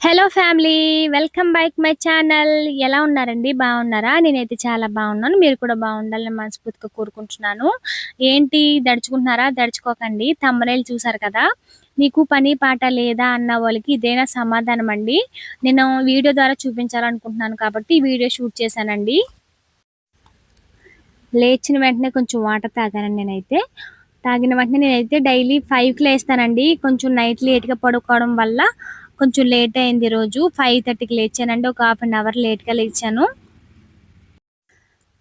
Hello family welcome back my channel ఎలా ఉన్నారండి? బాగున్నారా? నేనైతే చాలా బాగున్నాను. మీరు కూడా బాగుండాలని మనస్ఫూర్తిగా కోరుకుంటున్నాను. ఏంటి? దడుచుకుంటున్నారా? దడుచుకోకండి. తమ్మరేలు చూసారు కదా? మీకు పని పాట లేదా అన్న వాళ్ళకి ఇదేనా సమాధానం అండి? నేను వీడియో ద్వారా చూపించాలనుకుంటున్నాను కాబట్టి వీడియో షూట్ చేశానండి. లేచిన వెంటనే కొంచెం వాటర్ తాగానండి నేనైతే. తాగిన వెంటనే నేనైతే డైలీ ఫైవ్కి లేస్తానండి. కొంచెం నైట్ లేట్గా పడుకోవడం వల్ల కొంచెం లేట్ అయింది రోజు. ఫైవ్ థర్టీకి లేచానండి. ఒక హాఫ్ అన్ అవర్ లేట్గా లేచాను.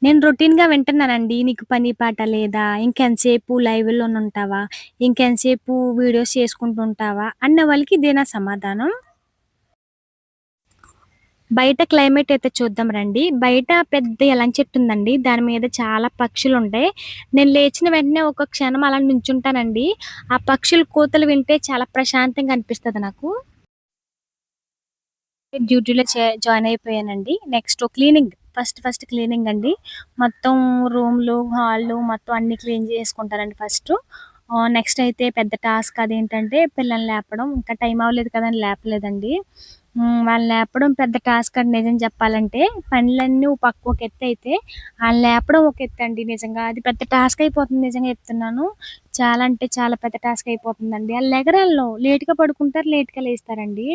నేను రొటీన్గా వింటున్నానండి. నీకు పని పాట లేదా? ఇంకెంతసేపు లైవ్లో ఉంటావా? ఇంకెంతసేపు వీడియోస్ చేసుకుంటూ ఉంటావా? అన్న వాళ్ళకి ఇదే నా సమాధానం. బయట క్లైమేట్ అయితే చూద్దాం రండి. బయట పెద్ద ఎలం చెట్టు ఉందండి. దాని మీద చాలా పక్షులు ఉంటాయి. నేను లేచిన వెంటనే ఒక క్షణం అలా నుంచుంటానండి. ఆ పక్షులు కూతలు వింటే చాలా ప్రశాంతంగా అనిపిస్తుంది నాకు. డ్యూటీలో జాయిన్ అయిపోయానండి. Next cleaning first first cleaning అండి. మొత్తం రూమ్లు హాళ్ళు మొత్తం అన్ని క్లీన్ చేసుకుంటారండి ఫస్ట్. నెక్స్ట్ అయితే పెద్ద టాస్క్ అదేంటంటే పిల్లల్ని లేపడం. ఇంకా టైం అవ్వలేదు కదండి లేపలేదండి. వాళ్ళు లేపడం పెద్ద టాస్క్ అండి. నిజం చెప్పాలంటే పనులన్నీ పక్క ఒక ఎత్తు అయితే వాళ్ళు లేపడం ఒక ఎత్తు అండి నిజంగా. అది పెద్ద టాస్క్ అయిపోతుంది నిజంగా చెప్తున్నాను. చాలా అంటే చాలా పెద్ద టాస్క్ అయిపోతుందండి. వాళ్ళు ఎగరాల్లో లేట్గా పడుకుంటారు లేట్గా లేస్తారండి.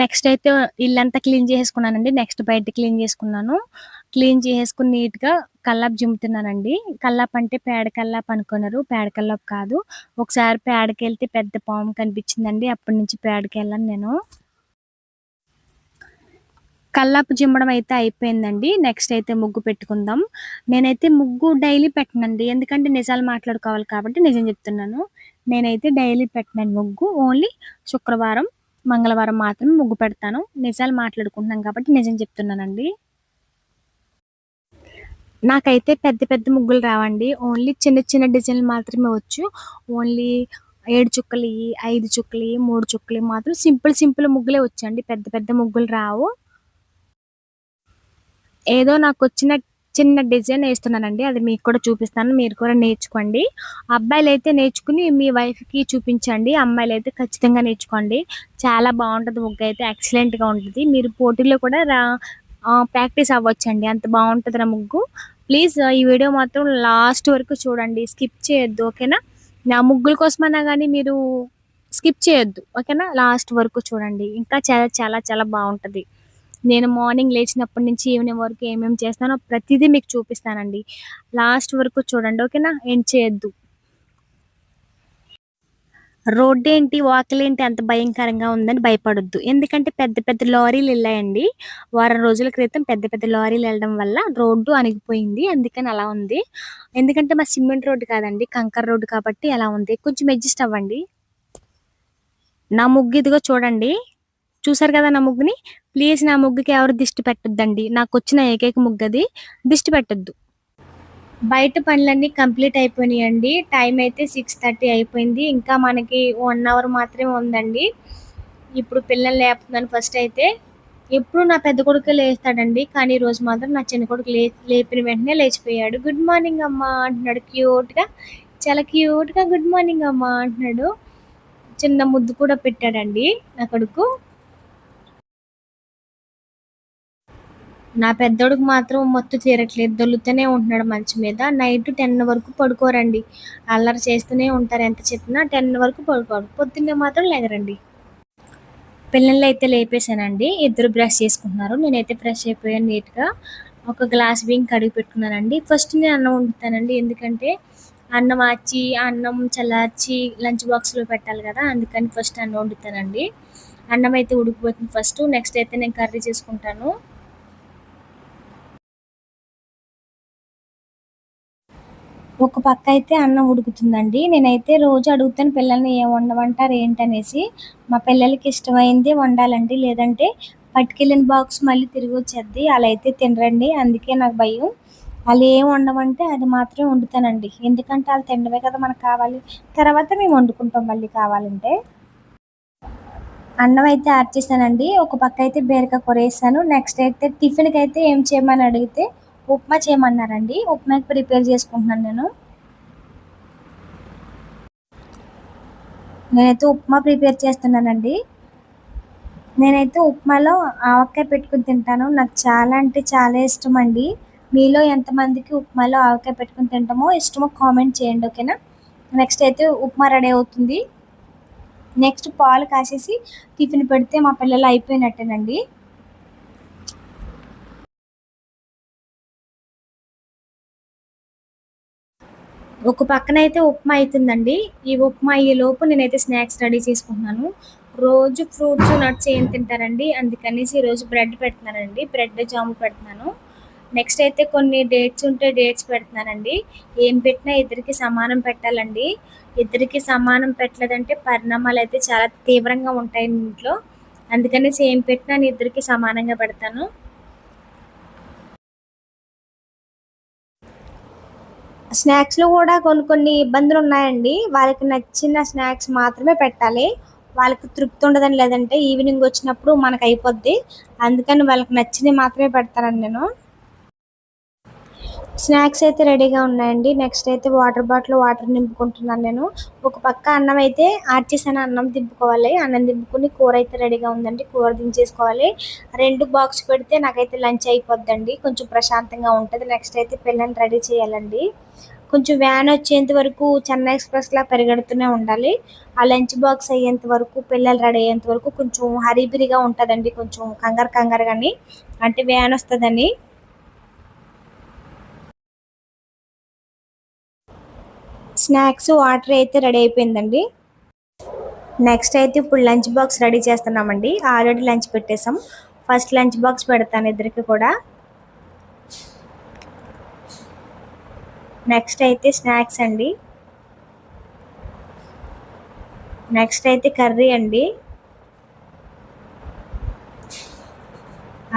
నెక్స్ట్ అయితే ఇల్లంతా క్లీన్ చేసుకున్నానండి నెక్స్ట్ బయట క్లీన్ చేసుకున్నాను. క్లీన్ చేసుకుని నీట్గా కల్లాపు జిమ్ముతున్నానండి. కల్లాపు అంటే పేడ కల్లాపు అనుకున్నారు పేడ కల్లాపు కాదు. ఒకసారి పేడకి వెళ్తే పెద్ద పాము కనిపించిందండి. అప్పటి నుంచి పేడకి వెళ్ళాను నేను. కల్లాపు జిమ్మడం అయితే అయిపోయిందండి. నెక్స్ట్ అయితే ముగ్గు పెట్టుకుందాం. నేనైతే ముగ్గు డైలీ పెట్టనండి. ఎందుకంటే నిజాలు మాట్లాడుకోవాలి కాబట్టి నిజం చెప్తున్నాను. నేనైతే డైలీ పెట్టినాను ముగ్గు. ఓన్లీ శుక్రవారం మంగళవారం మాత్రం ముగ్గు పెడతాను. నిజాలు మాట్లాడుకుంటున్నాం కాబట్టి నిజం చెప్తున్నానండి. నాకైతే పెద్ద పెద్ద ముగ్గులు రావండి. ఓన్లీ చిన్న చిన్న డిజైన్లు మాత్రమే వచ్చు. ఓన్లీ ఏడు చుక్కలు ఐదు చుక్కలు మూడు చుక్కలు మాత్రం సింపుల్ సింపుల్ ముగ్గులే వచ్చండి. పెద్ద పెద్ద ముగ్గులు రావు. ఏదో నాకు వచ్చిన చిన్న డిజైన్ వేస్తున్నానండి. అది మీకు కూడా చూపిస్తాను. మీరు కూడా నేర్చుకోండి. అబ్బాయిలు అయితే నేర్చుకుని మీ వైఫ్కి చూపించండి. అమ్మాయిలు అయితే ఖచ్చితంగా నేర్చుకోండి. చాలా బాగుంటుంది. ముగ్గు అయితే ఎక్సలెంట్గా ఉంటుంది. మీరు పోటీలో కూడా రా ప్రాక్టీస్ అవ్వచ్చండి. అంత బాగుంటుంది నా ముగ్గు. ప్లీజ్ ఈ వీడియో మాత్రం లాస్ట్ వరకు చూడండి. స్కిప్ చేయొద్దు ఓకేనా? నా ముగ్గుల కోసమన్నా కానీ మీరు స్కిప్ చేయొద్దు ఓకేనా? లాస్ట్ వరకు చూడండి. ఇంకా చాలా చాలా చాలా బాగుంటుంది. నేను మార్నింగ్ లేచినప్పటి నుంచి ఈవినింగ్ వరకు ఏమేమి చేస్తానో ప్రతిదీ మీకు చూపిస్తానండి. లాస్ట్ వరకు చూడండి ఓకేనా? ఏం చేయొద్దు. రోడ్డు ఏంటి వాకిలేంటి అంత భయంకరంగా ఉందని భయపడొద్దు. ఎందుకంటే పెద్ద పెద్ద లారీలు వెళ్ళాయండి. వారం రోజుల క్రితం పెద్ద పెద్ద లారీలు వెళ్ళడం వల్ల రోడ్డు అణిగిపోయింది. అందుకని అలా ఉంది. ఎందుకంటే మా సిమెంట్ రోడ్డు కాదండి కంకర్ రోడ్డు కాబట్టి అలా ఉంది. కొంచెం అడ్జస్ట్ అవ్వండి. నా ముగ్గు ఇదిగో చూడండి. చూసారు కదా నా ముగ్గుని? ప్లీజ్ నా ముగ్గుకి ఎవరు దిష్టి పెట్టొద్దండి. నాకు వచ్చిన ఏకైక ముగ్గు అది. దిష్టి పెట్టద్దు. బయట పనులన్నీ కంప్లీట్ అయిపోయినాయండి. టైం అయితే సిక్స్ థర్టీ అయిపోయింది. ఇంకా మనకి వన్ అవర్ మాత్రమే ఉందండి. ఇప్పుడు పిల్లలు లేపుతున్నాను ఫస్ట్ అయితే. ఎప్పుడు నా పెద్ద కొడుకు లేస్తాడండి. కానీ ఈరోజు మాత్రం నా చిన్న కొడుకు లే లేపిన వెంటనే లేచిపోయాడు. గుడ్ మార్నింగ్ అమ్మా అంటున్నాడు. క్యూట్గా చాలా క్యూట్గా గుడ్ మార్నింగ్ అమ్మా అంటున్నాడు. చిన్న ముద్దు కూడా పెట్టాడండి నా కొడుకు. నా పెద్దోడికి మాత్రం మత్తు తీరట్లేదు. దొల్లుతూనే ఉంటున్నాడు మంచి మీద. నైట్ టెన్ వరకు పడుకోరండి. అల్లరి చేస్తూనే ఉంటారు. ఎంత చెప్పినా టెన్ వరకు పడుకోరు. పొద్దున్నే మాత్రం లేగరండి. పిల్లల్ని అయితే లేపేశానండి. ఇద్దరు బ్రష్ చేసుకుంటున్నారు. నేనైతే ఫ్రెష్ అయిపోయాను నీట్గా. ఒక గ్లాస్ బియ్యం కడిగి పెట్టుకున్నానండి. ఫస్ట్ నేను అన్నం వండుతానండి. ఎందుకంటే అన్నం ఆచి అన్నం చల్లార్చి లంచ్ బాక్స్లో పెట్టాలి కదా. అందుకని ఫస్ట్ అన్నం వండుతానండి. అన్నం అయితే ఉడికిపోతుంది ఫస్ట్. నెక్స్ట్ అయితే నేను కర్రీ చేసుకుంటాను. ఒక పక్క అయితే అన్నం ఉడుకుతుందండి. నేనైతే రోజు అడుగుతాను పిల్లల్ని ఏం వండమంటారు ఏంటనేసి. మా పిల్లలకి ఇష్టమైంది వండాలండి. లేదంటే పట్టుకెళ్ళిన బాక్స్ మళ్ళీ తిరిగి వచ్చేద్ది. అలా అయితే తినరండి. అందుకే నాకు భయం. వాళ్ళు ఏం వండమంటే అది మాత్రమే వండుతానండి. ఎందుకంటే వాళ్ళు తినడమే కదా మనకు కావాలి. తర్వాత మేము వండుకుంటాం మళ్ళీ కావాలంటే. అన్నం అయితే యాడ్ చేశానండి. ఒక పక్క అయితే బీరకాయ కూర వేసాను. నెక్స్ట్ అయితే టిఫిన్కి అయితే ఏం చేయమని అడిగితే ఉప్మా చేయమన్నారండి. ఉప్మాకి ప్రిపేర్ చేసుకుంటున్నాను నేను. నేనైతే ఉప్మా ప్రిపేర్ చేస్తున్నానండి. నేనైతే ఉప్మాలో ఆవకాయ పెట్టుకుని తింటాను. నాకు చాలా అంటే చాలా ఇష్టం అండి మీలో ఎంతమందికి ఉప్మాలో ఆవకాయ పెట్టుకుని తింటామో ఇష్టమో కామెంట్ చేయండి ఓకేనా? నెక్స్ట్ అయితే ఉప్మా రెడీ అవుతుంది. నెక్స్ట్ పాలు కాసేసి టిఫిన్ పెడితే మా పిల్లలు అయిపోయినట్టేనండి. ఒక పక్కన అయితే ఉప్మా అవుతుందండి ఈ ఉప్మా అయ్యే లోపు నేనైతే స్నాక్స్ రెడీ చేసుకుంటున్నాను. రోజు ఫ్రూట్స్ నట్స్ ఏం తింటారండి? అందుకనేసి ఈరోజు బ్రెడ్ పెడుతున్నానండి. బ్రెడ్ జాము పెడుతున్నాను. నెక్స్ట్ అయితే కొన్ని డేట్స్ ఉంటే డేట్స్ పెడుతున్నానండి. ఏం పెట్టినా ఇద్దరికి సమానం పెట్టాలండి. ఇద్దరికి సమానం పెట్టలేదంటే పరిణామాలు అయితే చాలా తీవ్రంగా ఉంటాయి ఇంట్లో. అందుకనేసి ఏం పెట్టినా నేను ఇద్దరికి సమానంగా పెడతాను. స్నాక్స్లో కూడా కొన్ని కొన్ని ఇబ్బందులు ఉన్నాయండి. వాళ్ళకి నచ్చిన స్నాక్స్ మాత్రమే పెట్టాలి. వాళ్ళకి తృప్తి ఉండదని లేదంటే ఈవినింగ్ వచ్చినప్పుడు మనకు అయిపోద్ది. అందుకని వాళ్ళకి నచ్చినవి మాత్రమే పెడతానండి నేను. స్నాక్స్ అయితే రెడీగా ఉన్నాయండి. నెక్స్ట్ అయితే వాటర్ బాటిల్ వాటర్ నింపుకుంటున్నాను నేను. ఒక పక్క అన్నం అయితే ఆర్చేసాను అన్నం దింపుకోవాలి అన్నం దింపుకుని కూర అయితే రెడీగా ఉందండి. కూర దించేసుకోవాలి. రెండు బాక్స్ పెడితే నాకైతే లంచ్ అయిపోద్దండి. కొంచెం ప్రశాంతంగా ఉంటుంది. నెక్స్ట్ అయితే పిల్లల్ని రెడీ చేయాలండి. కొంచెం వ్యాన్ వచ్చేంత వరకు చెన్నై ఎక్స్ప్రెస్లా పరిగెడుతూనే ఉండాలి. ఆ లంచ్ బాక్స్ అయ్యేంత వరకు పిల్లలు రెడీ అయ్యేంత వరకు కొంచెం హరీబిరిగా ఉంటుందండి. కొంచెం కంగారు కంగారు కానీ అంటే వ్యాన్ వస్తుందని. స్నాక్స్ వాటర్ అయితే రెడీ అయిపోయిందండి. నెక్స్ట్ అయితే ఇప్పుడు లంచ్ బాక్స్ రెడీ చేస్తున్నామండి. ఆల్రెడీ లంచ్ పెట్టేసాం ఫస్ట్ లంచ్ బాక్స్ పెడతాను ఇద్దరికి కూడా. నెక్స్ట్ అయితే స్నాక్స్ అండి. నెక్స్ట్ అయితే కర్రీ అండి.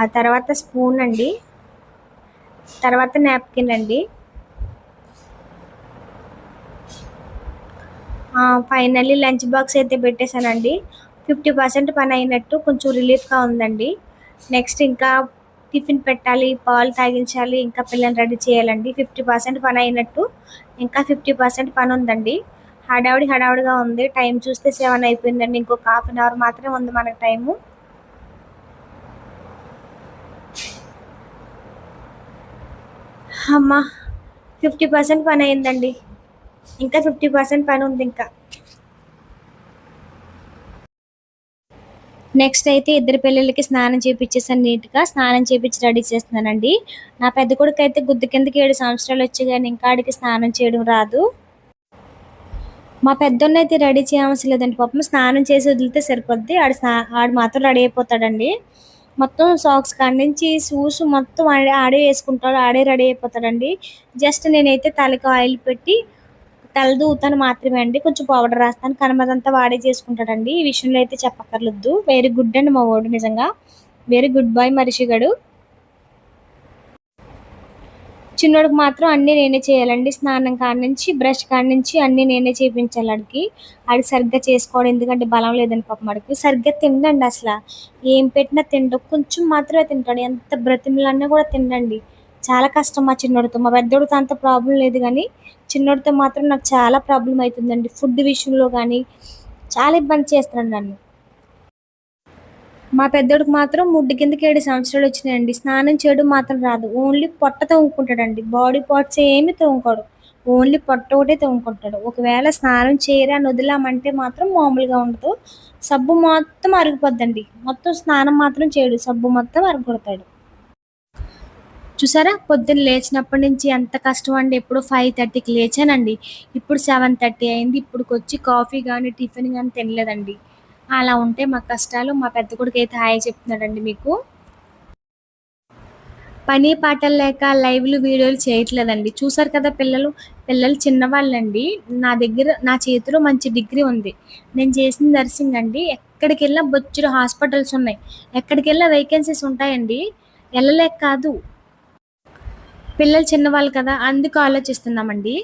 ఆ తర్వాత స్పూన్ అండి. తర్వాత నాప్కిన్ అండి. ఫైనల్లీ లంచ్ బాక్స్ అయితే పెట్టేశానండి. ఫిఫ్టీ పర్సెంట్ పని అయినట్టు కొంచెం రిలీఫ్గా ఉందండి. నెక్స్ట్ ఇంకా టిఫిన్ పెట్టాలి పాలు తాగించాలి ఇంకా పిల్లల్ని రెడీ చేయాలండి. ఫిఫ్టీ పర్సెంట్ పని అయినట్టు ఇంకా ఫిఫ్టీ పర్సెంట్ పని ఉందండి. హడావుడి హడావుడిగా ఉంది. టైం చూస్తే సెవెన్ అయిపోయిందండి. ఇంకొక హాఫ్ అన్ అవర్ మాత్రమే ఉంది మనకు టైము. అమ్మా ఫిఫ్టీ పర్సెంట్ పని అయిందండి. ఇంకా ఫిఫ్టీ పర్సెంట్ పని ఉంది ఇంకా. నెక్స్ట్ అయితే ఇద్దరు పిల్లలకి స్నానం చేయించేసాను నీట్గా. స్నానం చేయించి రెడీ చేస్తున్నానండి. నా పెద్ద కొడుకు అయితే గుద్దు కిందకి ఏడు సంవత్సరాలు వచ్చి కానీ ఇంకా ఆడికి స్నానం చేయడం రాదు. మా పెద్దోన్న అయితే రెడీ చేయవలసిన లేదండి. పాపం స్నానం చేసి వదిలితే సరిపోద్ది. ఆడు స్నా ఆడు మాత్రం రెడీ అయిపోతాడండి. మొత్తం సాక్స్ కాడి నుంచి షూస్ మొత్తం ఆడే ఆడే వేసుకుంటాడు. ఆడే రెడీ అయిపోతాడండి. జస్ట్ నేనైతే తలకి ఆయిల్ పెట్టి తల దూతాను మాత్రమే అండి. కొంచెం పౌడర్ రాస్తాను. కనమదంతా వాడే చేసుకుంటాడండి. ఈ విషయంలో అయితే చెప్పక్కర్లేదు. వెరీ గుడ్ అండి మా వాడు నిజంగా. వెరీ గుడ్ బాయ్ మరిషిగాడు చిన్నోడికి మాత్రం అన్నీ నేనే చేయాలండి. స్నానం కాడి నుంచి బ్రష్ కాడి నుంచి అన్నీ నేనే చేయించాలి ఆడికి. ఆడికి సరిగ్గా చేసుకోవడం ఎందుకంటే బలం లేదని పాపం ఆడికి. సరిగ్గా తినండి అసలు. ఏం పెట్టినా తిండు కొంచెం మాత్రమే తింటాడు. ఎంత బ్రతిమలన్నా కూడా తినండి చాలా కష్టం మా చిన్నోడితో. మా పెద్దోడితో అంత ప్రాబ్లం లేదు కానీ చిన్నోడితో మాత్రం నాకు చాలా ప్రాబ్లం అవుతుందండి ఫుడ్ విషయంలో కానీ చాలా ఇబ్బంది చేస్తున్నాడు నన్ను. మా పెద్దోడికి మాత్రం ముడ్డు కిందకి ఏడు సంవత్సరాలు వచ్చినాయండి. స్నానం చేయడం మాత్రం రాదు. ఓన్లీ పొట్ట తోముకుంటాడండి. బాడీ పార్ట్స్ ఏమి తోముకోడు. ఓన్లీ పొట్ట ఒకటే తోముకుంటాడు. ఒకవేళ స్నానం చేయరా వదిలామంటే మాత్రం మామూలుగా ఉండదు. సబ్బు మొత్తం అరిగిపోద్దండి. మొత్తం స్నానం మాత్రం చేయడు. సబ్బు మొత్తం అరగొడతాడు చూసారా? పొద్దున్న లేచినప్పటి నుంచి ఎంత కష్టం అండి ఎప్పుడు ఫైవ్ థర్టీకి లేచానండి. ఇప్పుడు సెవెన్ థర్టీ అయింది. ఇప్పుడు వచ్చి కాఫీ కానీ టిఫిన్ కానీ తినలేదండి. అలా ఉంటే మా కష్టాలు మా పెద్ద కొడుకు అయితే హాయ్ చెప్తున్నాడండి మీకు. పని పాటలు లేక లైవ్లు వీడియోలు చేయట్లేదండి. చూసారు కదా పిల్లలు? పిల్లలు చిన్నవాళ్ళండి. నా దగ్గర నా చేతిలో మంచి డిగ్రీ ఉంది. నేను చేసిన నర్సింగ్ అండి. ఎక్కడికి వెళ్ళినా బొచ్చుడు హాస్పిటల్స్ ఉన్నాయి. ఎక్కడికి వెళ్ళినా వేకెన్సీస్ ఉంటాయండి. వెళ్ళలేక కాదు. పిల్లలు చిన్నవాళ్ళు కదా అందుకు ఆలోచిస్తున్నామండి.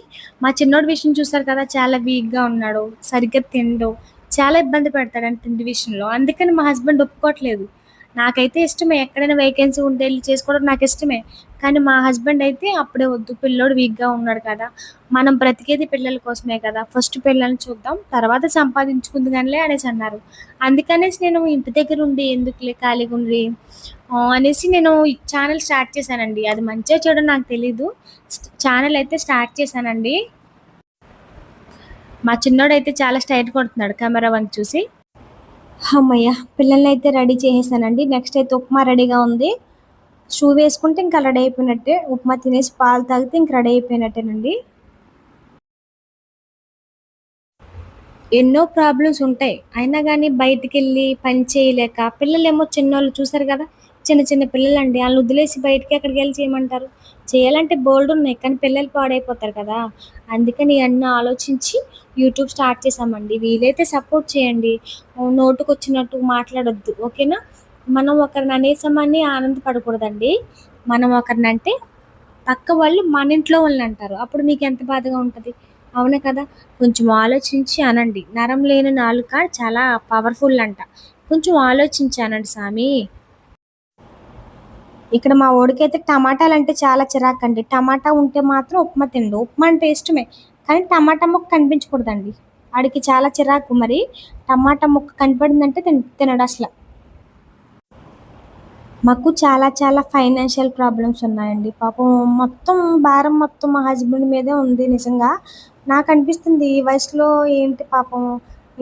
మా చిన్నోడి విషయం చూసారు కదా చాలా వీక్గా ఉన్నాడు సరిగ్గా తిండు చాలా ఇబ్బంది పెడతాడు తిండి విషయంలో. అందుకని మా హస్బెండ్ ఒప్పుకోవట్లేదు. నాకైతే ఇష్టమే ఎక్కడైనా వేకెన్సీ ఉంటే వెళ్ళి చేసుకోవడం నాకు ఇష్టమే. కానీ మా హస్బెండ్ అయితే అప్పుడే వద్దు పిల్లోడు వీక్గా ఉన్నాడు కదా. మనం బ్రతికేది పిల్లల కోసమే కదా. ఫస్ట్ పిల్లల్ని చూద్దాం తర్వాత సంపాదించుకుంది కానిలే అనేసి అన్నారు. అందుకనేసి నేను ఇంటి దగ్గర ఉండి ఎందుకులే ఖాళీగా ఉండి అనేసి నేను ఛానల్ స్టార్ట్ చేశానండి. అది మంచిగా చెడు నాకు తెలీదు. ఛానల్ అయితే స్టార్ట్ చేశానండి. మా చిన్నోడు అయితే చాలా స్టైట్ కొడుతున్నాడు కెమెరా వంక చూసి. అమ్మయ్య పిల్లల్ని అయితే రెడీ చేసేసానండి. నెక్స్ట్ అయితే ఉప్మా రెడీగా ఉంది. షూ వేసుకుంటే ఇంకా రెడీ అయిపోయినట్టే ఉప్మా తినేసి పాలు తాగితే ఇంకా రెడీ అయిపోయినట్టేనండి ఎన్నో ప్రాబ్లమ్స్ ఉంటాయి. అయినా కానీ బయటికి వెళ్ళి పని చేయలేక పిల్లలేమో చిన్నోళ్ళు చూసారు కదా చిన్న చిన్న పిల్లలండి వాళ్ళు వదిలేసి బయటికి ఎక్కడికి వెళ్ళి చేయమంటారు. చేయాలంటే బోల్డ్ ఉన్నాయి కానీ పిల్లలు పాడైపోతారు కదా. అందుకని అన్నీ ఆలోచించి యూట్యూబ్ స్టార్ట్ చేసామండి వీలైతే సపోర్ట్ చేయండి. నోటుకు వచ్చినట్టు మాట్లాడొద్దు. ఓకేనా? మనం ఒకరిని అనేసామని ఆనందపడకూడదండి. మనం ఒకరిని అంటే పక్క వాళ్ళు మన ఇంట్లో వాళ్ళని అంటారు. అప్పుడు మీకు ఎంత బాధగా ఉంటుంది? అవునే కదా? కొంచెం ఆలోచించి అనండి. నరం లేని నాలుక చాలా పవర్ఫుల్ అంట. కొంచెం ఆలోచించి అనండి స్వామి. ఇక్కడ మా ఓడికైతే టమాటాలు అంటే చాలా చిరాకు అండి టమాటా ఉంటే మాత్రం ఉప్మా తిండు ఉప్మా అంటే ఇష్టమే. కానీ టమాటా ముక్క కనిపించకూడదండి. ఆడికి చాలా చిరాకు మరి. టమాటా ముక్క కనపడిందంటే తిన తినడు అసలు. మాకు చాలా చాలా ఫైనాన్షియల్ ప్రాబ్లమ్స్ ఉన్నాయండి. పాపం మొత్తం భారం మొత్తం మా హస్బెండ్ మీదే ఉంది నిజంగా. నాకు అనిపిస్తుంది ఈ వయసులో ఏంటి పాపం?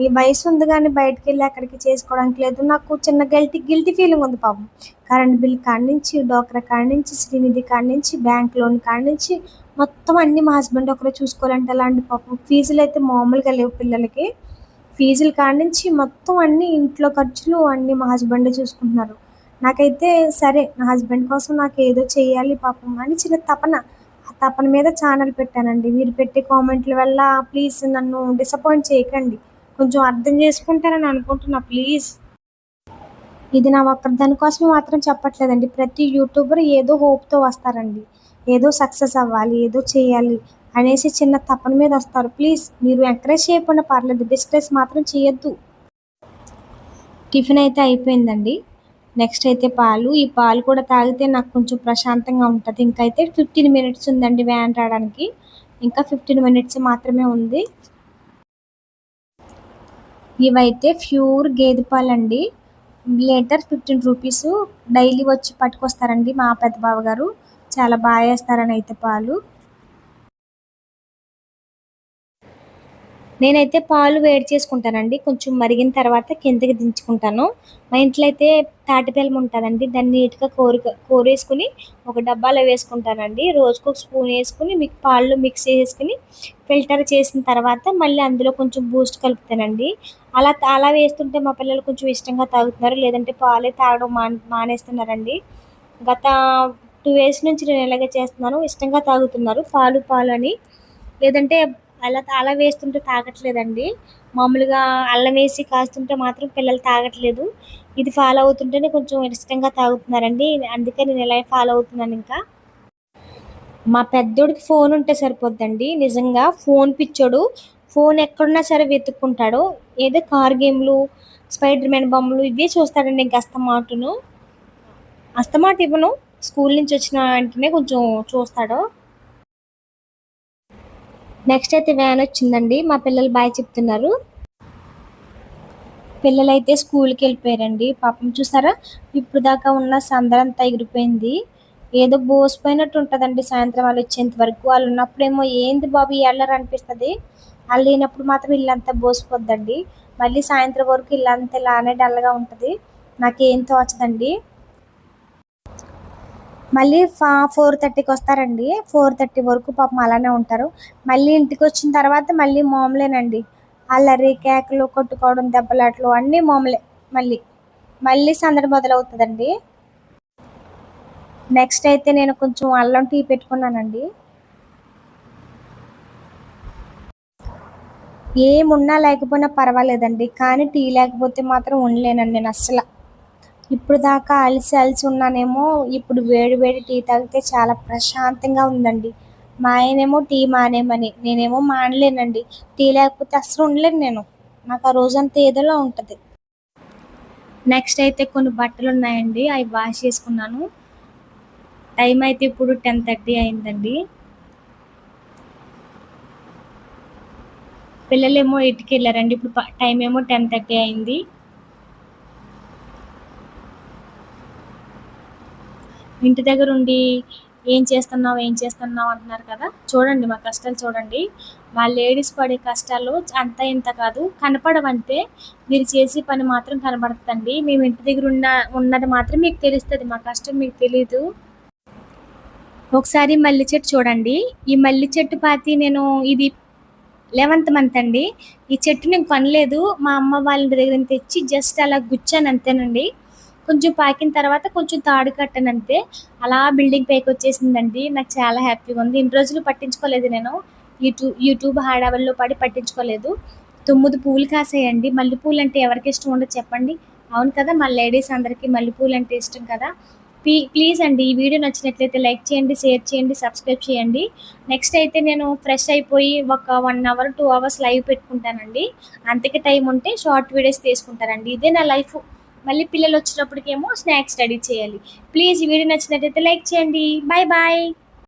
ఈ వయసు ఉంది కానీ బయటకు వెళ్ళి అక్కడికి చేసుకోవడానికి లేదు. నాకు చిన్న గిల్టీ గిల్టీ ఫీలింగ్ ఉంది పాపం. కరెంట్ బిల్ కాడి నుంచి డోక్రా కాడి నుంచి శ్రీనిధి కాడి నుంచి బ్యాంక్ లోన్ కాడి నుంచి మొత్తం అన్ని మా హస్బెండ్ ఒకరే చూసుకోవాలంటే అలాంటి పాపం? ఫీజులు అయితే మామూలుగా లేవు పిల్లలకి. ఫీజుల కాడి నుంచి మొత్తం అన్ని ఇంట్లో ఖర్చులు అన్ని మా హస్బెండ్ చూసుకుంటున్నారు. నాకైతే సరే నా హస్బెండ్ కోసం నాకు ఏదో చేయాలి పాపం అని చిన్న తపన. ఆ తపన మీద ఛానల్ పెట్టానండి. మీరు పెట్టే కామెంట్ల వల్ల ప్లీజ్ నన్ను డిసప్పాయింట్ చేయకండి. కొంచెం అర్థం చేసుకుంటారని అనుకుంటున్నా ప్లీజ్. ఇది నా ఒక్కరి దానికోసం మాత్రం చెప్పట్లేదండి. ప్రతి యూట్యూబర్ ఏదో హోప్తో వస్తారండి. ఏదో సక్సెస్ అవ్వాలి ఏదో చేయాలి అనేసి చిన్న తపన మీద వస్తారు. ప్లీజ్ మీరు ఎంకరేజ్ చేయకుండా పర్లేదు. డిస్కరేజ్ మాత్రం చేయొద్దు. టిఫిన్ అయితే అయిపోయిందండి. నెక్స్ట్ అయితే పాలు. ఈ పాలు కూడా తాగితే నాకు కొంచెం ప్రశాంతంగా ఉంటుంది. ఇంకైతే ఫిఫ్టీన్ మినిట్స్ ఉందండి వ్యాన్ రావడానికి. ఇంకా ఫిఫ్టీన్ మినిట్స్ మాత్రమే ఉంది. ఇవైతే ప్యూర్ గేదె పాలండి. లీటర్ ఫిఫ్టీన్ రూపీస్ డైలీ వచ్చి పట్టుకొస్తారండి మా పెద్ద బావ గారు చాలా బాగా వేస్తారని అయితే పాలు. నేనైతే పాలు వేడి చేసుకుంటానండి. కొంచెం మరిగిన తర్వాత కిందకి దించుకుంటాను. మా ఇంట్లో అయితే తాటిపెల్లం ఉంటుందండి. దాన్ని నీట్గా కోరి కోరేసుకుని ఒక డబ్బాలో వేసుకుంటానండి. రోజుకు ఒక స్పూన్ వేసుకుని మీకు పాలు మిక్స్ చేసుకుని ఫిల్టర్ చేసిన తర్వాత మళ్ళీ అందులో కొంచెం బూస్ట్ కలుపుతానండి. అలా అలా వేస్తుంటే మా పిల్లలు కొంచెం ఇష్టంగా తాగుతున్నారు. లేదంటే పాలే తాగడం మాన్ మానేస్తున్నారండి. గత టూ ఇయర్స్ నుంచి నేను ఇలాగే చేస్తున్నాను. ఇష్టంగా తాగుతున్నారు. పాలు పాలు అని. లేదంటే అలా అలా వేస్తుంటే తాగట్లేదండి. మామూలుగా అల్లం వేసి కాస్తుంటే మాత్రం పిల్లలు తాగట్లేదు. ఇది ఫాలో అవుతుంటేనే కొంచెం ఇష్టంగా తాగుతున్నారండి. అందుకే నేను ఇలా ఫాలో అవుతున్నాను ఇంకా. మా పెద్దోడికి ఫోన్ ఉంటే సరిపోద్దండి. నిజంగా ఫోన్ పిచ్చోడు. ఫోన్ ఎక్కడున్నా సరే వెతుక్కుంటాడు. ఏదో కార్ గేమ్లు స్పైడర్ మ్యాన్ బొమ్మలు ఇవే చూస్తాడండి ఇంకా అస్తమాటును. అస్తమాట ఇవ్వను స్కూల్ నుంచి వచ్చిన వెంటనే కొంచెం చూస్తాడు. నెక్స్ట్ అయితే వ్యాన్ వచ్చిందండి. మా పిల్లలు బాయ్ చెప్తున్నారు. పిల్లలు అయితే స్కూల్కి వెళ్ళిపోయారండి. పాపం చూసారా? ఇప్పుడు దాకా ఉన్న సందరంతా ఎగిరిపోయింది. ఏదో బోసిపోయినట్టు ఉంటుందండి సాయంత్రం వాళ్ళు వచ్చేంత వరకు. వాళ్ళు ఉన్నప్పుడేమో ఏంది బాబు వెళ్ళరు అనిపిస్తుంది. వాళ్ళు లేనప్పుడు మాత్రం ఇల్లంతా బోసిపోద్దండి. మళ్ళీ సాయంత్రం వరకు ఇల్లంతా ఇలానే డల్గా ఉంటుంది. నాకేం తోచదండి. మళ్ళీ ఫా ఫోర్ థర్టీకి వస్తారండి. ఫోర్ థర్టీ వరకు పాపం అలానే ఉంటారు. మళ్ళీ ఇంటికి వచ్చిన తర్వాత మళ్ళీ మామూలేనండి. అల్లరి కేకలు కొట్టుకోవడం దెబ్బలాట్లు అన్నీ మామూలే మళ్ళీ. మళ్ళీ సందడి మొదలవుతుందండి. నెక్స్ట్ అయితే నేను కొంచెం అల్లం టీ పెట్టుకున్నానండి. ఏమున్నా లేకపోయినా పర్వాలేదండి. కానీ టీ లేకపోతే మాత్రం ఉండలేనండి నేను అస్సలు. ఇప్పుడు దాకా అలసి అలసి ఉన్నానేమో ఇప్పుడు వేడి వేడి టీ తాగితే చాలా ప్రశాంతంగా ఉందండి. మా ఆయనేమో టీ మానేమని నేనేమో మానలేనండి. టీ లేకపోతే అసలు ఉండలేను నేను. నాకు ఆ రోజంతా ఏదోలా ఉంటుంది. నెక్స్ట్ అయితే కొన్ని బట్టలు ఉన్నాయండి అవి వాష్ చేసుకున్నాను. టైం అయితే ఇప్పుడు టెన్ థర్టీ అయిందండి. పిల్లలేమో ఇటుకెళ్ళారండి వెళ్ళారండి ఇప్పుడు టైం ఏమో టెన్ థర్టీ అయింది. ఇంటి దగ్గర ఉండి ఏం చేస్తున్నావు ఏం చేస్తున్నావు అంటున్నారు కదా? చూడండి మా కష్టాలు చూడండి. మా లేడీస్ పడే కష్టాలు అంత ఇంత కాదు. కనపడవంతే మీరు చేసే పని మాత్రం కనబడుతుందండి మేము ఇంటి దగ్గర ఉన్న ఉన్నది మాత్రం మీకు తెలుస్తుంది. మా కష్టం మీకు తెలీదు. ఒకసారి మల్లి చెట్టు చూడండి. ఈ మల్లి చెట్టు పాతి నేను ఇది లెవెంత్ మంత్ అండి. ఈ చెట్టు నేను కొనలేదు. మా అమ్మ వాళ్ళ ఇంటి దగ్గర తెచ్చి జస్ట్ అలా గుచ్చాను అంతేనండి. కొంచెం పాకిన తర్వాత కొంచెం తాడు కట్టాను అంతే. అలా బిల్డింగ్ పైకి వచ్చేసిందండి. నాకు చాలా హ్యాపీగా ఉంది. ఇన్ని రోజులు పట్టించుకోలేదు నేను. యూట్యూబ్ యూట్యూబ్ హడావల్లో పడి పట్టించుకోలేదు. తొమ్మిది పూలు కాసేయండి. మల్లె పూలు అంటే ఎవరికి ఇష్టం ఉండదు చెప్పండి. అవును కదా మా లేడీస్ అందరికీ మల్లె పూలు అంటే ఇష్టం కదా. ప్లీ ప్లీజ్ అండి ఈ వీడియో నచ్చినట్లయితే లైక్ చేయండి షేర్ చేయండి సబ్స్క్రైబ్ చేయండి. నెక్స్ట్ అయితే నేను ఫ్రెష్ అయిపోయి ఒక one hour two hours live పెట్టుకుంటానండి. అంతకే టైం ఉంటే షార్ట్ వీడియోస్ తీసుకుంటానండి. ఇదే నా లైఫ్. మళ్ళీ పిల్లలు వచ్చినప్పటికేమో స్నాక్స్ రెడీ చేయాలి. ప్లీజ్ ఈ వీడియో నచ్చినట్టయితే లైక్ చేయండి. Bye bye.